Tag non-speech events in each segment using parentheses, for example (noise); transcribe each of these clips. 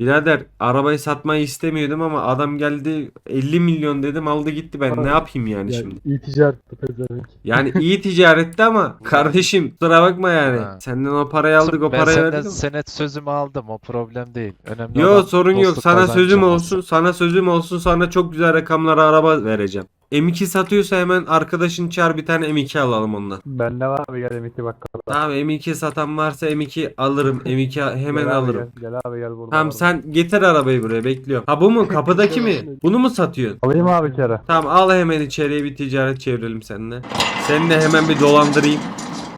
Birader arabayı satmayı istemiyordum ama adam geldi 50 milyon dedim aldı gitti ben ne yapayım yani Yani şimdi. iyi ticaretti pezevenk. Yani iyi (laughs) ticaretti ama kardeşim kusura bakma yani. Ha. Senden o parayı aldık o ben parayı verdik. ama- senet sözümü aldım o problem değil. Önemli Yo olan sorun yok. Sana sözüm olsun. Sana sözüm olsun. Sana çok güzel rakamlara araba vereceğim. M2 satıyorsa hemen arkadaşın çağır bir tane M2 alalım ondan. Bende var abi gel emekli bakkala. Tamam M2 satan varsa M2 alırım. M2 hemen Gel abi, alırım. Gel, gel abi gel burada. Tamam sen getir arabayı buraya bekliyorum. Ha bu mu? Kapıdaki mi? (laughs) Bunu mu satıyorsun? Alayım abi kere. Tamam al hemen içeriye bir ticaret çevirelim seninle. Seni de hemen bir dolandırayım.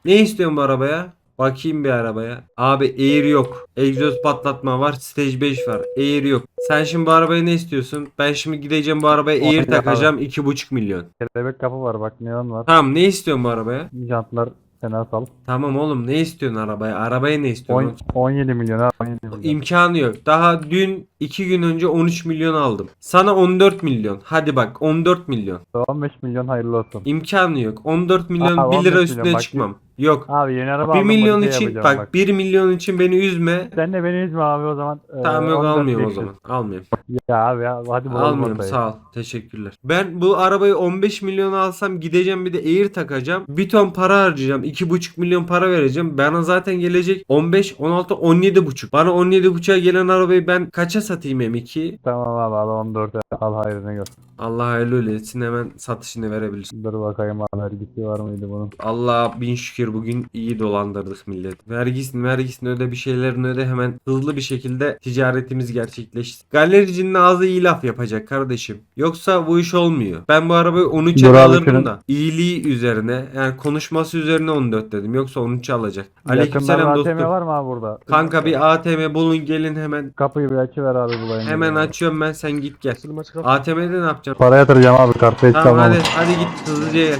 Ne istiyorsun bu arabaya? Bakayım bir arabaya. Abi Air yok. Egzoz patlatma var. Stage 5 var. Air yok. Sen şimdi bu arabaya ne istiyorsun? Ben şimdi gideceğim bu arabaya Air Olabilir abi. takacağım 2,5 milyon. Kelebek kapı var bak neon var. Tamam ne istiyorsun bu arabaya? Jantlar fena sal. Tamam oğlum ne istiyorsun arabaya? Arabaya ne istiyorsun? 10, 17 milyon abi 17 milyon. İmkanı yok. Daha dün 2 gün önce 13 milyon aldım. Sana 14 milyon. Hadi bak 14 milyon. 15 milyon hayırlı olsun. İmkanı yok. 14 milyon Aa, 1 lira 15 üstüne milyon, bak- çıkmam. Yok. Abi yeni araba 1 aldım, milyon için yapacağım bak 1 milyon için beni üzme. Sen de beni üzme abi o zaman. Ee, Tamam yok 14 almıyorum o zaman. Almıyorum. Ya abi ya hadi bozma Almıyorum ortayı. sağ ol. Teşekkürler. Ben bu arabayı 15 milyon alsam gideceğim bir de Air takacağım. Bir ton para harcayacağım. 2,5 milyon para vereceğim. Bana zaten gelecek 15, 16, 17,5. Bana 17,5'a gelen arabayı ben kaça satayım M2'yi? Tamam abi al 14'e al hayrını gör. Allah hayırlı öyle etsin hemen satışını verebilirsin. Dur bakayım abi vergisi var mıydı bunun? Allah bin şükür bugün iyi dolandırdık millet. Vergisini vergisini öde bir şeylerini öde hemen hızlı bir şekilde ticaretimiz gerçekleşti. Galericinin ağzı iyi laf yapacak kardeşim. Yoksa bu iş olmuyor. Ben bu arabayı 13'e Dur abi, alırdım şunun- da. İyiliği üzerine yani konuşması üzerine 14 dedim. Yoksa 13'e alacak. Aleykümselam dostum. ATM var mı abi burada? Kanka bir ATM bulun gelin hemen. Kapıyı bir açıver abi bulayım. Hemen Ya. açıyorum ben sen git gel. ATM'de ne yapacaksın? Para yatıracağım abi kartı Tamam hadi hadi git hızlıca gel.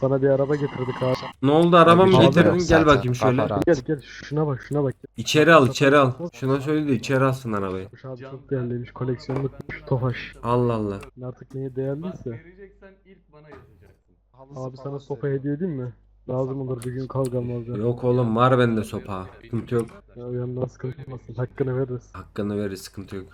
Sana bir araba getirdik abi. Ne oldu araba mı getirdin? Gel bakayım şöyle. Gel gel şuna bak şuna bak. İçeri al içeri al. Şuna söyle de içeri alsın arabayı. Bu abi çok değerliymiş koleksiyonlukmuş Tofaş. Allah Allah. Artık neye değerliyse. vereceksen ilk bana yazacaksın. Abi sana sopa hediye edeyim mi? Lazım olur bir gün kavga olmaz ya. Yok oğlum var bende sopa. Sıkıntı yok. Ya uyandan sıkıntı olmasın. Hakkını veririz. Hakkını verir sıkıntı yok.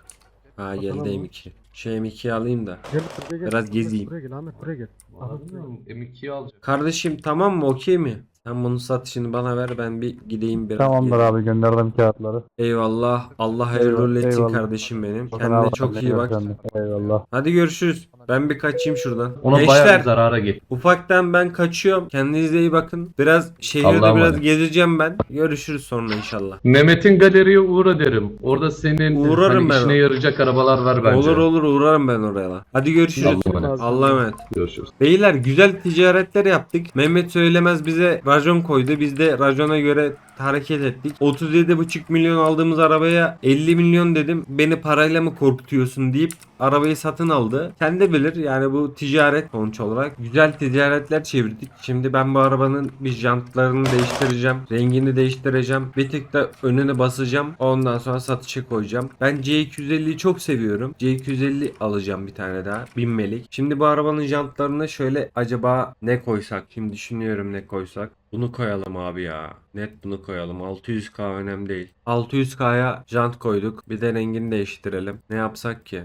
Ha ama. M2. Şu M2'yi alayım da. Gel buraya gel. Biraz gezeyim. Buraya gel Ahmet buraya gel. Ahmet buraya gel. M2'yi alacak. Kardeşim tamam mı okey mi? Sen bunun satışını bana ver ben bir gideyim biraz. Tamamdır gezeyim. abi gönderdim kağıtları. Eyvallah. Allah hayırlı etsin eyvallah. kardeşim benim. Bakın Kendine abi, çok iyi bak. Eyvallah. Hadi görüşürüz. Ben bir kaçayım şuradan. Ona bayağı Gençler bir zarara git. ufaktan ben kaçıyorum. Kendinize iyi bakın. Biraz şehirde biraz gezeceğim ben. Görüşürüz sonra inşallah. Mehmet'in galeriye uğra derim. Orada senin Uğrarım hani ben. işine yarayacak arabalar var bence. Olur olur uğrarım ben oraya. Hadi görüşürüz. Allah'a emanet. Allah'a emanet. Görüşürüz. Beyler güzel ticaretler yaptık. Mehmet Söylemez bize racon koydu. Biz de racona göre hareket ettik. 37,5 milyon aldığımız arabaya 50 milyon dedim. Beni parayla mı korkutuyorsun deyip arabayı satın aldı. Kendi bilir yani bu ticaret sonuç olarak. Güzel ticaretler çevirdik. Şimdi ben bu arabanın bir jantlarını değiştireceğim. Rengini değiştireceğim. Bir tık da önüne basacağım. Ondan sonra satışa koyacağım. Ben C250'yi çok seviyorum. C250 alacağım bir tane daha. Binmelik. Şimdi bu arabanın jantlarına şöyle acaba ne koysak? Şimdi düşünüyorum ne koysak. Bunu koyalım abi ya. Net bunu koyalım. 600k önemli değil. 600k'ya jant koyduk. Bir de rengini değiştirelim. Ne yapsak ki?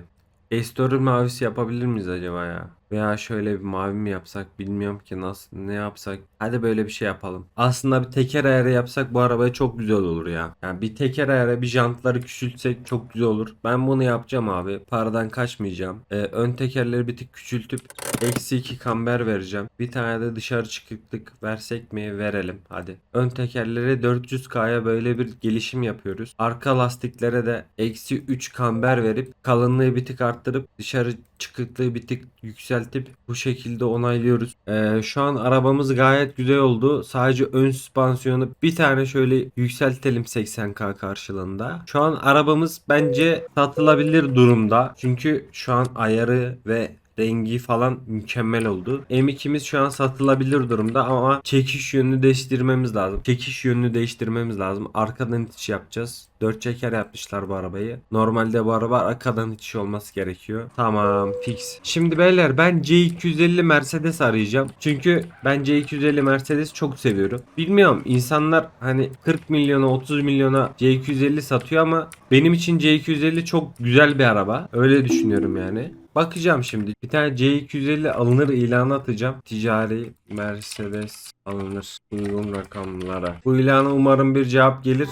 Estoril mavisi yapabilir miyiz acaba ya? Veya şöyle bir mavi mi yapsak bilmiyorum ki nasıl ne yapsak. Hadi böyle bir şey yapalım. Aslında bir teker ayarı yapsak bu arabaya çok güzel olur ya. Yani bir teker ayarı bir jantları küçültsek çok güzel olur. Ben bunu yapacağım abi. Paradan kaçmayacağım. Ee, ön tekerleri bir tık küçültüp eksi 2 kamber vereceğim. Bir tane de dışarı çıkıklık versek mi? Verelim. Hadi. Ön tekerlere 400k'ya böyle bir gelişim yapıyoruz. Arka lastiklere de eksi 3 kamber verip kalınlığı bir tık arttırıp dışarı çıkıklığı bir tık yükseltip bu şekilde onaylıyoruz. Ee, şu an arabamız gayet güzel oldu. Sadece ön süspansiyonu bir tane şöyle yükseltelim 80k karşılığında. Şu an arabamız bence satılabilir durumda. Çünkü şu an ayarı ve Rengi falan mükemmel oldu. M2'miz şu an satılabilir durumda ama çekiş yönünü değiştirmemiz lazım. Çekiş yönünü değiştirmemiz lazım. Arkadan itiş yapacağız. 4 çeker yapmışlar bu arabayı. Normalde bu araba arkadan itiş olması gerekiyor. Tamam fix. Şimdi beyler ben C250 Mercedes arayacağım. Çünkü ben C250 Mercedes çok seviyorum. Bilmiyorum insanlar hani 40 milyona 30 milyona C250 satıyor ama benim için C250 çok güzel bir araba. Öyle düşünüyorum yani. Bakacağım şimdi. Bir tane C250 alınır ilanı atacağım. Ticari Mercedes alınır uygun rakamlara. Bu ilana umarım bir cevap gelir.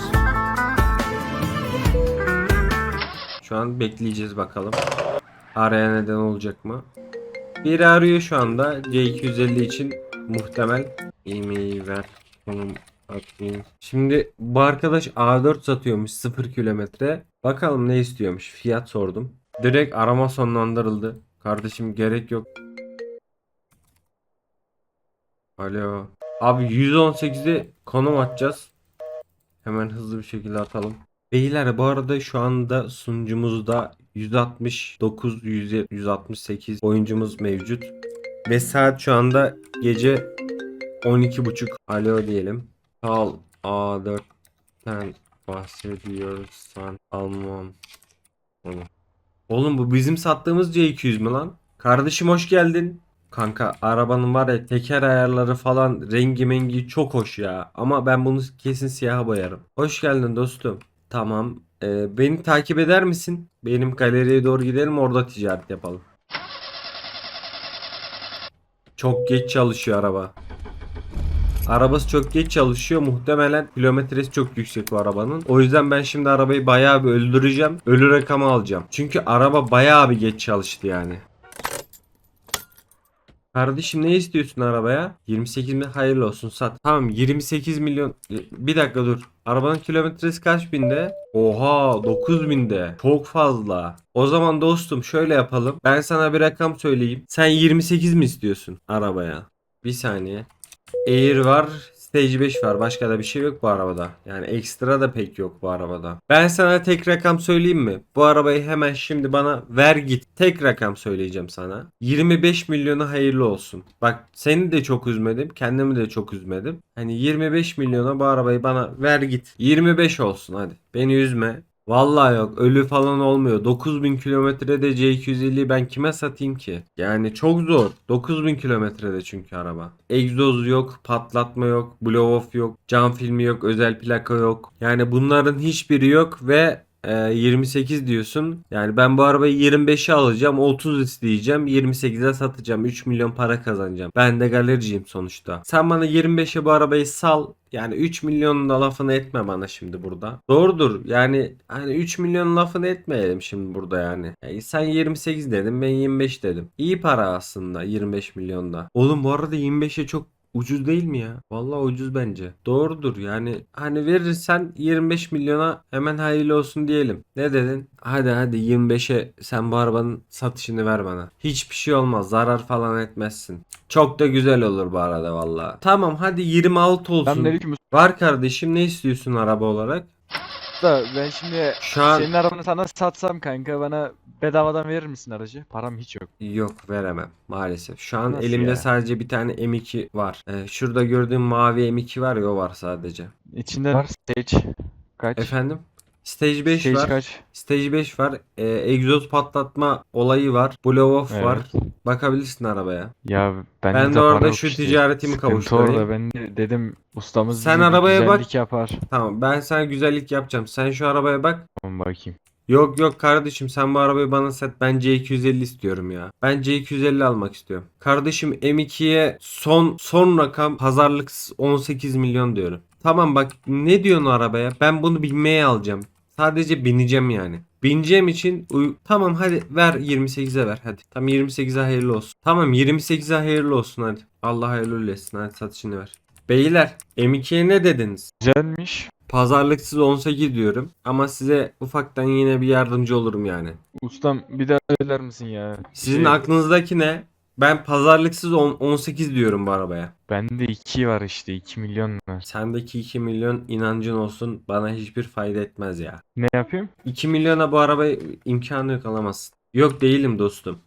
Şu an bekleyeceğiz bakalım. Araya neden olacak mı? Biri arıyor şu anda C250 için muhtemel. E-mail ver. Konum atmayın. Şimdi bu arkadaş A4 satıyormuş 0 kilometre. Bakalım ne istiyormuş. Fiyat sordum. Direkt arama sonlandırıldı. Kardeşim gerek yok. Alo. Abi 118'i konum atacağız. Hemen hızlı bir şekilde atalım. Beyler bu arada şu anda sunucumuzda 169 100 168 oyuncumuz mevcut. Ve saat şu anda gece 12.30. Alo diyelim. Al A4'ten bahsediyorsan almam onu. Oğlum bu bizim sattığımız C200 mü lan? Kardeşim hoş geldin. Kanka arabanın var ya teker ayarları falan rengi mengi çok hoş ya. Ama ben bunu kesin siyaha boyarım. Hoş geldin dostum. Tamam. Ee, beni takip eder misin? Benim galeriye doğru gidelim orada ticaret yapalım. Çok geç çalışıyor araba. Arabası çok geç çalışıyor. Muhtemelen kilometresi çok yüksek bu arabanın. O yüzden ben şimdi arabayı bayağı bir öldüreceğim. Ölü rakamı alacağım. Çünkü araba bayağı bir geç çalıştı yani. Kardeşim ne istiyorsun arabaya? 28 mi? Hayırlı olsun sat. Tamam 28 milyon. Bir dakika dur. Arabanın kilometresi kaç binde? Oha 9 binde. Çok fazla. O zaman dostum şöyle yapalım. Ben sana bir rakam söyleyeyim. Sen 28 mi istiyorsun arabaya? Bir saniye. Air var. Stage 5 var. Başka da bir şey yok bu arabada. Yani ekstra da pek yok bu arabada. Ben sana tek rakam söyleyeyim mi? Bu arabayı hemen şimdi bana ver git. Tek rakam söyleyeceğim sana. 25 milyona hayırlı olsun. Bak seni de çok üzmedim. Kendimi de çok üzmedim. Hani 25 milyona bu arabayı bana ver git. 25 olsun hadi. Beni üzme. Vallahi yok ölü falan olmuyor. 9000 kilometrede C250'yi ben kime satayım ki? Yani çok zor. 9000 kilometrede çünkü araba. Egzoz yok, patlatma yok, blow off yok, cam filmi yok, özel plaka yok. Yani bunların hiçbiri yok ve e, 28 diyorsun. Yani ben bu arabayı 25'e alacağım, 30 isteyeceğim, 28'e satacağım. 3 milyon para kazanacağım. Ben de galericiyim sonuçta. Sen bana 25'e bu arabayı sal. Yani 3 milyonun da lafını etme bana şimdi burada. Doğrudur. Yani hani 3 milyon lafını etmeyelim şimdi burada yani. Yani sen 28 dedim ben 25 dedim. İyi para aslında 25 milyonda. Oğlum bu arada 25'e çok Ucuz değil mi ya? Vallahi ucuz bence. Doğrudur yani. Hani verirsen 25 milyona hemen hayırlı olsun diyelim. Ne dedin? Hadi hadi 25'e sen bu arabanın satışını ver bana. Hiçbir şey olmaz. Zarar falan etmezsin. Çok da güzel olur bu arada vallahi. Tamam hadi 26 olsun. Selamünaleyküm Var kardeşim ne istiyorsun araba olarak? Usta. Ben şimdi Şu an senin arabanı sana satsam kanka bana bedavadan verir misin aracı? Param hiç yok. yok veremem maalesef. Şu an Nasıl elimde ya? sadece bir tane M2 var. Ee, şurada gördüğüm mavi M2 var ya o var sadece. İçinde var stage kaç? Efendim? Stage 5 Stage var. kaç? Stage 5 var. Ee, egzoz patlatma olayı var. Blow off Evet. var. Bakabilirsin arabaya. Ya ben, Ben de orada şu ticaretimi Sıkıntı kavuşturayım. orada ben de dedim ustamız Sen bize bir arabaya bak. güzellik yapar. Tamam ben sana güzellik yapacağım. Sen şu arabaya bak. Tamam bakayım. Yok yok kardeşim sen bu arabayı bana sat. Ben C250 istiyorum ya. Ben C250 almak istiyorum. Kardeşim M2'ye son son rakam pazarlıksız 18 milyon diyorum. Tamam bak ne diyorsun o arabaya? Ben bunu bilmeye alacağım. Sadece bineceğim yani. Bineceğim için tamam hadi ver 28'e ver hadi. Tamam 28'e hayırlı olsun. Tamam 28'e hayırlı olsun hadi. Allah hayırlı etsin hadi satışını ver. Beyler M2'ye ne dediniz? Güzelmiş. Pazarlıksız 18 diyorum ama size ufaktan yine bir yardımcı olurum yani. Ustam bir daha söyler misin ya? Sizin Şey, aklınızdaki ne? Ben pazarlıksız on- 18 diyorum bu arabaya. Bende 2 var işte 2 milyon var. Sendeki 2 milyon inancın olsun bana hiçbir fayda etmez ya. Ne yapayım? 2 milyona bu arabayı imkanı yok alamazsın. Yok değilim dostum.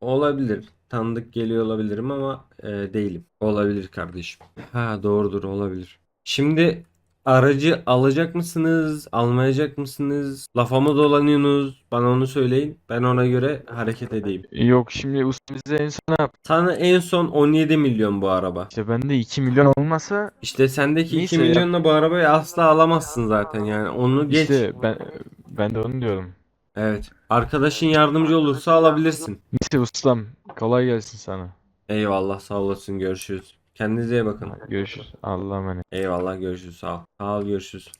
Olabilir. Tanıdık geliyor olabilirim ama e, değilim. Olabilir kardeşim. Ha doğrudur olabilir. Şimdi aracı alacak mısınız? Almayacak mısınız? Lafa mı dolanıyorsunuz? Bana onu söyleyin. Ben ona göre hareket edeyim. Yok şimdi usta bize en son ne yaptı? Sana en son 17 milyon bu araba. İşte bende 2 milyon olmasa İşte sendeki 2 Neyse ya. milyonla bu arabayı asla alamazsın zaten yani. Onu geç. işte ben ben de onu diyorum. Evet. Arkadaşın yardımcı olursa alabilirsin. Neyse ustam kolay gelsin sana. Eyvallah sağ olasın görüşürüz. Kendinize iyi bakın. Görüşürüz. Allah'a emanet. Eyvallah görüşürüz sağ ol. Sağ ol görüşürüz.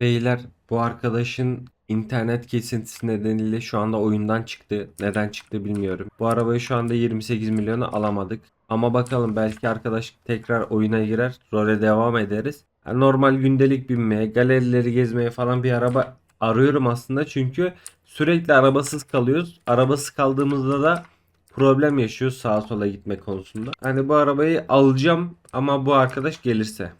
Beyler bu arkadaşın internet kesintisi nedeniyle şu anda oyundan çıktı. Neden çıktı bilmiyorum. Bu arabayı şu anda 28 milyona alamadık. Ama bakalım belki arkadaş tekrar oyuna girer. Role devam ederiz. Yani normal gündelik binmeye, galerileri gezmeye falan bir araba arıyorum aslında. Çünkü sürekli arabasız kalıyoruz. Arabasız kaldığımızda da problem yaşıyoruz sağa sola gitme konusunda. Hani bu arabayı alacağım ama bu arkadaş gelirse.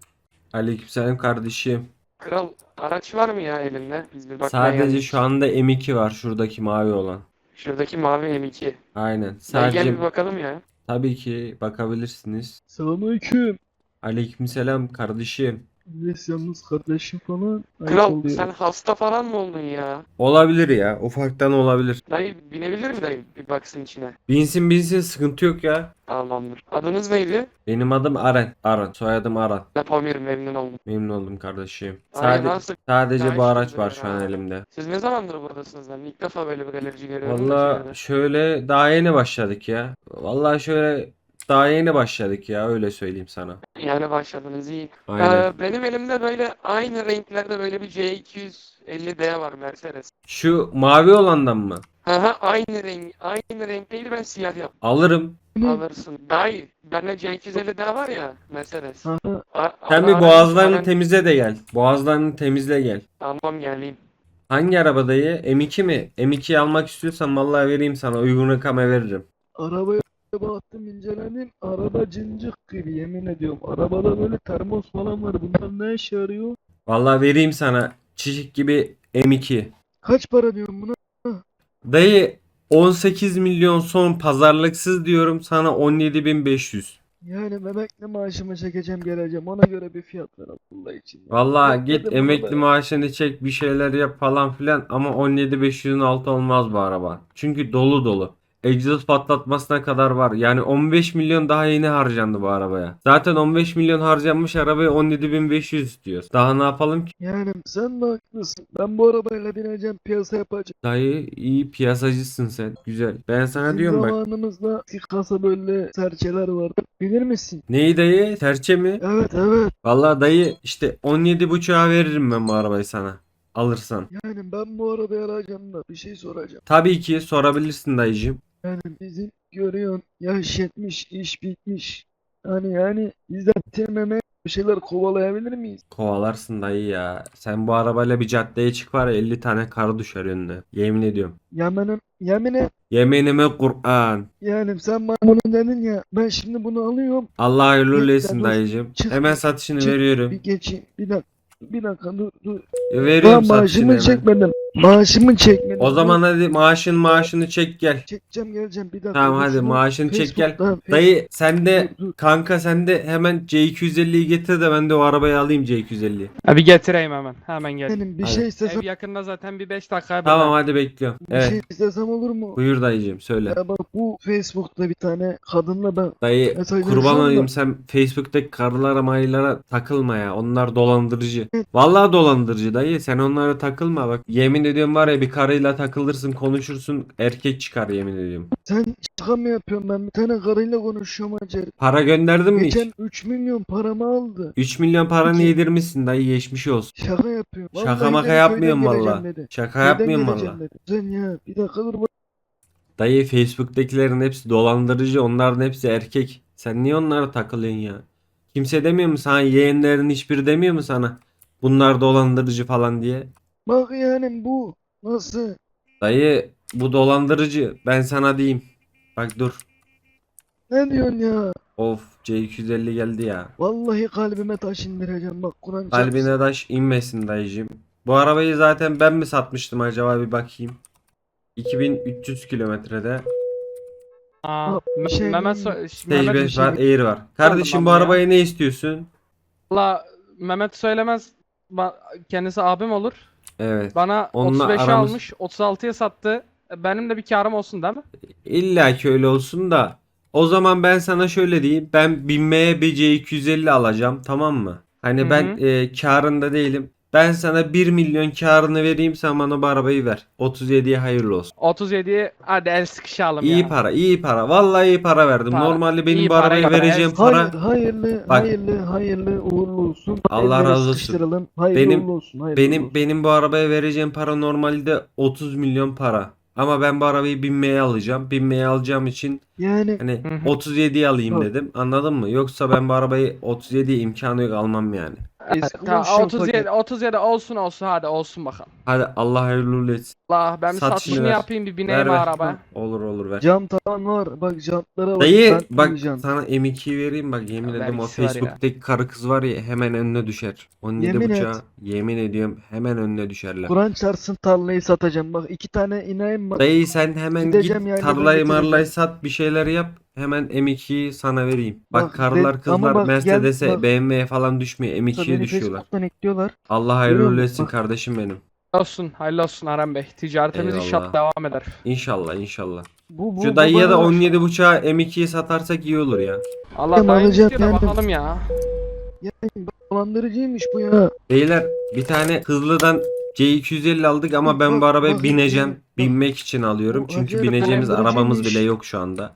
Aleykümselam kardeşim. Kral araç var mı ya elinde? Biz bir bakmaya Sadece geldik. şu anda M2 var şuradaki mavi olan. Şuradaki mavi M2. Aynen. Sadece gel bir bakalım ya. tabii ki bakabilirsiniz. Selamünaleyküm. Aleykümselam kardeşim. Biz yalnız kardeşim falan. ayıp Kral oluyor. sen hasta falan mı oldun ya? Olabilir ya. Ufaktan olabilir. Dayı binebilir mi dayı? Bir baksın içine. Binsin binsin sıkıntı yok ya. Tamamdır. Adınız neydi? Benim adım Aren. Aran. Soyadım Aran. Ben Pamir memnun oldum. Memnun oldum kardeşim. Ay, Sadece, nasıl? sadece bu araç var şu an elimde. Siz ne zamandır buradasınız lan? İlk defa böyle bir galerici görüyorum. Valla şöyle. şöyle daha yeni başladık ya. Valla şöyle daha yeni başladık ya öyle söyleyeyim sana. Yani başladınız iyi. Aynen. Ee, benim elimde böyle aynı renklerde böyle bir C250D var Mercedes. Şu mavi olandan mı? Haha aynı renk aynı renk değil ben siyah yap. Alırım. Alırsın. Dayı bende C250D var ya Mercedes. Aha, A- Sen bir boğazlarını temizle de gel. Boğazlarını temizle gel. Tamam geleyim. Hangi arabadayı? M2 mi? M2'yi almak istiyorsan vallahi vereyim sana. Uygun rakama veririm. arabaya baktım inceledim. Araba cincik gibi yemin ediyorum. Arabada böyle termos falan var. Bunlar ne işe yarıyor? Vallahi vereyim sana. Çiçek gibi M2. Kaç para diyorum buna? Dayı 18 milyon son pazarlıksız diyorum sana 17.500. Yani emekli maaşımı çekeceğim geleceğim. Ona göre bir fiyat ver Allah için. Yok git emekli be. maaşını çek bir şeyler yap falan filan ama 17.500'ün altı olmaz bu araba. Çünkü dolu dolu. Egzoz patlatmasına kadar var. Yani 15 milyon daha yeni harcandı bu arabaya. Zaten 15 milyon harcanmış arabaya 17.500 istiyoruz. Daha ne yapalım ki? Yani sen de haklısın. Ben bu arabayla bineceğim piyasa yapacağım. Dayı iyi piyasacısın sen. Güzel. Ben sana Bizim diyorum bak. zamanımızda kasa böyle serçeler vardı. Bilir misin? Neyi dayı? Serçe mi? Evet evet. Vallahi dayı işte 17.5'a veririm ben bu arabayı sana. Alırsan. Yani ben bu arabayı alacağım da bir şey soracağım. Tabii ki sorabilirsin dayıcım. Yani bizim görüyorsun yaş yetmiş, iş bitmiş. Hani yani biz de bitirmeme bir şeyler kovalayabilir miyiz? Kovalarsın dayı ya. Sen bu arabayla bir caddeye çık var ya 50 tane kar düşer önüne. Yemin ediyorum. Yeminim, yemine Yeminime Kur'an. yani sen bana bunu dedin ya ben şimdi bunu alıyorum Allah hayırlı etsin dur. dayıcım. Çık. Hemen satışını Çık. veriyorum. bir geçeyim bir dakika bir dakika dur dur. Daha Veriyorum satışını maaşımı hemen. çekmedim. Maaşımı çekmedim. O zaman hadi maaşın maaşını çek gel. çekeceğim geleceğim bir dakika. Tamam dur hadi şunu maaşını çek gel. Facebook'tan- Dayı sen de Dur, dur. kanka sen de hemen C250'yi getir de ben de o arabayı alayım C250'yi. Abi getireyim hemen. Hemen gel. Benim bir Hadi. şey Ev istesem yakında zaten bir 5 dakikaya Tamam hadi bekliyorum. bir Evet. şey istesem olur mu? Buyur dayıcım söyle. Ya bak bu Facebook'ta bir tane kadınla ben Dayı mesajlaşıyorum kurban da- olayım sen Facebook'taki karılara maylara takılma ya. Onlar dolandırıcı. Vallahi dolandırıcı dayı. Sen onlara takılma bak. Yemin ediyorum var ya bir karıyla takılırsın konuşursun erkek çıkar yemin ediyorum. Sen şaka mı yapıyorsun? Ben bir tane karıyla konuşuyorum Hacer. Para gönderdin mi hiç? Geçen 3 milyon paramı aldı. 3 milyon paranı İki. yedirmişsin dayı geçmiş olsun. Şaka yapıyorum. Şaka maka yapmıyorum valla. Şaka yapmıyorum valla. Sen ya bir dakika dur bak. Dayı Facebook'takilerin hepsi dolandırıcı. Onların hepsi erkek. Sen niye onlara takılıyorsun ya? Kimse demiyor mu sana? Yeğenlerin hiçbiri demiyor mu sana? Bunlar dolandırıcı falan diye. Bak yani bu nasıl? Dayı bu dolandırıcı. Ben sana diyeyim. Bak dur. Ne diyorsun ya? Of C250 geldi ya. Vallahi kalbime taş indireceğim bak Kur'an çarpsın. Kalbine taş inmesin dayıcım. Bu arabayı zaten ben mi satmıştım acaba bir bakayım. 2300 kilometrede. Aa, Aa, bir şey Mehmet, so- Stage Mehmet, 5 var, Air var. Kardeşim bu ama ya. arabaya ne istiyorsun? Valla Mehmet söylemez. Kendisi abim olur. Evet. Bana Onunla 35'e aramız- almış, 36'ya sattı. Benim de bir karım olsun değil mi? İlla ki öyle olsun da o zaman ben sana şöyle diyeyim. Ben binmeye bir C250 alacağım tamam mı? Hani Hı ben e, karında değilim. Ben sana 1 milyon karını vereyim sen bana bu arabayı ver. 37'ye hayırlı olsun. 37'ye hadi el sıkışalım İyi ya. para, iyi para. Vallahi iyi para verdim. Para. Normalde benim İyi bu para, arabaya iyi para. vereceğim para Hayır, hayırlı, Bak. hayırlı, hayırlı, uğurlu olsun. Allah razı olsun. sıkıştıralım. Hayırlı Benim- uğurlu olsun. Hayırlı benim olsun. benim bu arabaya vereceğim para normalde 30 milyon para. Ama ben bu arabayı binmeye alacağım. Binmeye alacağım için Yani hani Hı hı. 37'ye alayım Bak. dedim. Anladın mı? Yoksa ben bu arabayı 37'ye imkanı yok almam yani. Eski Ta, konuşuyor 37, paket. 37 olsun olsun hadi olsun bakalım. Hadi Allah hayırlı uğurlu etsin. Allah ben bir Satışını satışını ver. yapayım bir bineyim Ver ver. araba. Olur olur ver. Cam tavan var. Bak jantlara bak. Dayı bak jant. sana M2'yi vereyim bak yemin Ya ederim o var. Facebook'taki karı kız var ya hemen önüne düşer. 17 Yemin et. buçuğa yemin ediyorum hemen önüne düşerler. Kur'an çarpsın tarlayı satacağım. Bak iki tane ineyim bak. Dayı sen hemen Gideceğim git yani, tarlayı marlayı sat bir şeyler yap. Hemen M2'yi sana vereyim. Bak, Bak, karılar ben- kızlar bak, gel, Mercedes'e bak. BMW'ye falan düşmüyor. Yoksa M2'ye beni düşüyorlar. Facebook'tan ekliyorlar. Allah hayırlı Görüyor uğurlu musun? etsin Bak. kardeşim benim. Olsun hayırlı olsun Aram Bey. Ticaretimiz Eyvallah. inşallah devam eder. İnşallah inşallah. Bu, bu, Şu dayıya da bana- 17 buçuğa M2'yi satarsak iyi olur ya. Allah Hem daim alacağım istiyor da yani. bakalım ya. Dolandırıcıymış bu ya. Beyler bir tane hızlıdan C250 aldık ama ben bu arabaya bineceğim. Binmek için alıyorum. Çünkü bineceğimiz arabamız bile yok şu anda.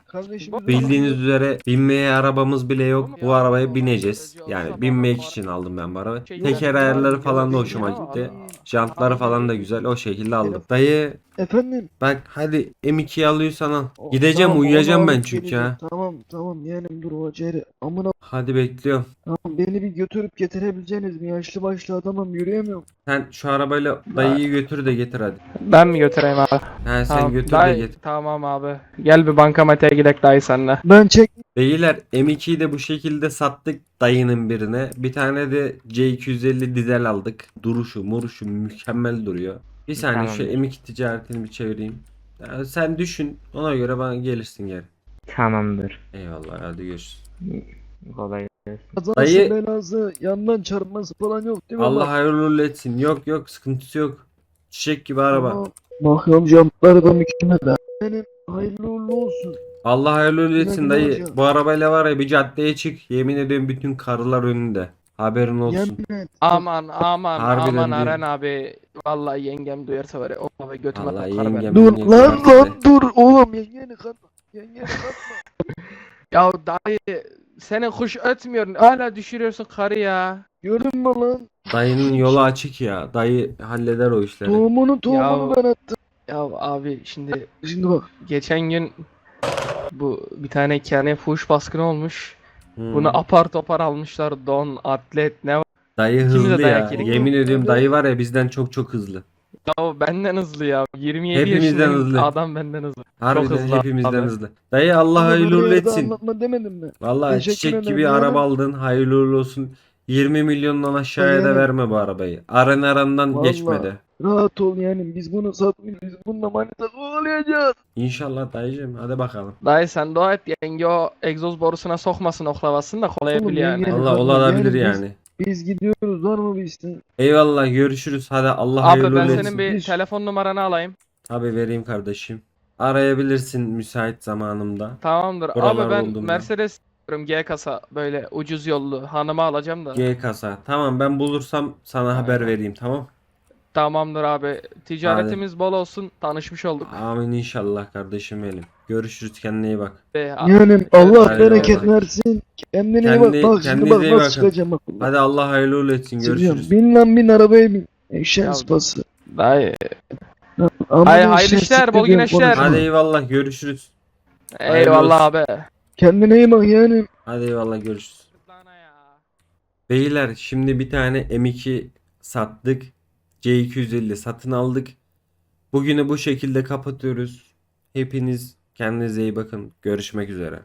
Bildiğiniz üzere binmeye arabamız bile yok. Bu Ya, arabaya bineceğiz. Yani binmek için aldım ben bu arabayı. Teker ayarları falan da hoşuma gitti. Jantları falan da güzel. O şekilde aldım. Dayı Efendim. bak hadi M2'yi alıyorsan al. O- Gideceğim tamam, uyuyacağım onu ben alıp çünkü geleceğim. ha. Tamam tamam yeğenim dur o Ceri. Amına Hadi bekliyorum. tamam beni bir götürüp getirebileceğiniz mi? Yaşlı başlı adamım yürüyemiyorum. Sen şu arabayla dayıyı götür de getir hadi. Ben mi götüreyim abi? He sen Tamam, götür de dayı- getir. Tamam abi. Gel bir bankamatiğe gidelim dayı senle. Ben çek Beyler M2'yi de bu şekilde sattık dayının birine. Bir tane de C250 dizel aldık. Duruşu muruşu mükemmel duruyor. Bir saniye şu M2 ticaretini bir çevireyim. Ya sen düşün ona göre bana gelirsin geri. Tamamdır. Eyvallah hadi görüşürüz. Kolay kazası Dayı- belası yandan çarpması falan yok değil mi? Allah hayırlı uğurlu etsin. Yok yok sıkıntısı yok. Çiçek gibi araba. tamam. Bakıyorum jantları da mükemmel. Benim hayırlı uğurlu olsun. Allah hayırlı uğurlu etsin güle dayı. hocam. Bu arabayla var ya bir caddeye çık. Yemin ediyorum bütün karılar önünde. Haberin olsun. Yemin et. Aman aman Harbiden aman diyorum. Aren abi. Vallahi yengem duyarsa var ya. O ve götüme Allah takar yengem- Dur Yemin lan ederim lan dur oğlum yengeni katma. Yengeni katma. (laughs) Ya dayı senin kuş ötmüyor. Hala düşürüyorsun karı ya. Gördün mü lan? Dayının yolu açık ya. Dayı halleder o işleri. Tohumunu tohumunu Ya- ben attım. Ya abi şimdi Şimdi bak. geçen gün bu bir tane hikâye fuhuş baskını olmuş. Hmm. Bunu apar topar almışlar. Don, atlet ne var? Dayı İkimiz de hızlı dayak ya. yedik. Yemin ediyorum dayı var ya bizden çok çok hızlı. Ya benden hızlı ya. 27 Hepimizden hızlı. Adam benden hızlı. Harbiden hızlı hepimizden abi. hızlı. Dayı Allah hayırlı uğurlu etsin. Anlatma demedim mi? Vallahi Teşekkür çiçek ederim gibi ya. araba aldın. Hayırlı uğurlu olsun. 20 milyondan aşağıya da Yani- verme bu arabayı. Aran arandan Vallahi. geçmedi. Rahat ol yani biz bunu satmıyoruz. Biz bununla manita kovalayacağız. İnşallah dayıcım. Hadi bakalım. Dayı sen dua et yenge o egzoz borusuna sokmasın oklavasını da kolayabilir Oğlum, yani. yenge- Allah bakma, olabilir yani biz- yani. Biz gidiyoruz var mı bir isteğin? Eyvallah görüşürüz. Hadi Allah Abi hayırlı ben senin bir Hiç- telefon numaranı alayım. Tabii vereyim kardeşim. Arayabilirsin müsait zamanımda. Tamamdır. Buralar Abi ben? Mercedes istiyorum G kasa böyle ucuz yollu hanıma alacağım da. G kasa. Tamam ben bulursam sana haber vereyim tamam. Tamamdır abi. Ticaretimiz bol olsun. Tanışmış olduk. Amin inşallah kardeşim benim. Görüşürüz kendine iyi bak. Be, Yani Allah Hadi bereket versin. Kendine iyi bak. Bak şimdi bak nasıl çıkacağım bak. Hadi Allah hayırlı uğurlu etsin. Görüşürüz. Bin lan bin arabaya bin. Eşeğin sıpası. Dayı. Hay- hayırlı işler, bol güneşler. Hadi eyvallah görüşürüz. Eyvallah abi. Kendine iyi bak yani. Hadi eyvallah görüşürüz. Beyler şimdi bir tane M2 sattık. C250 satın aldık. Bugünü bu şekilde kapatıyoruz. Hepiniz kendinize iyi bakın. Görüşmek üzere.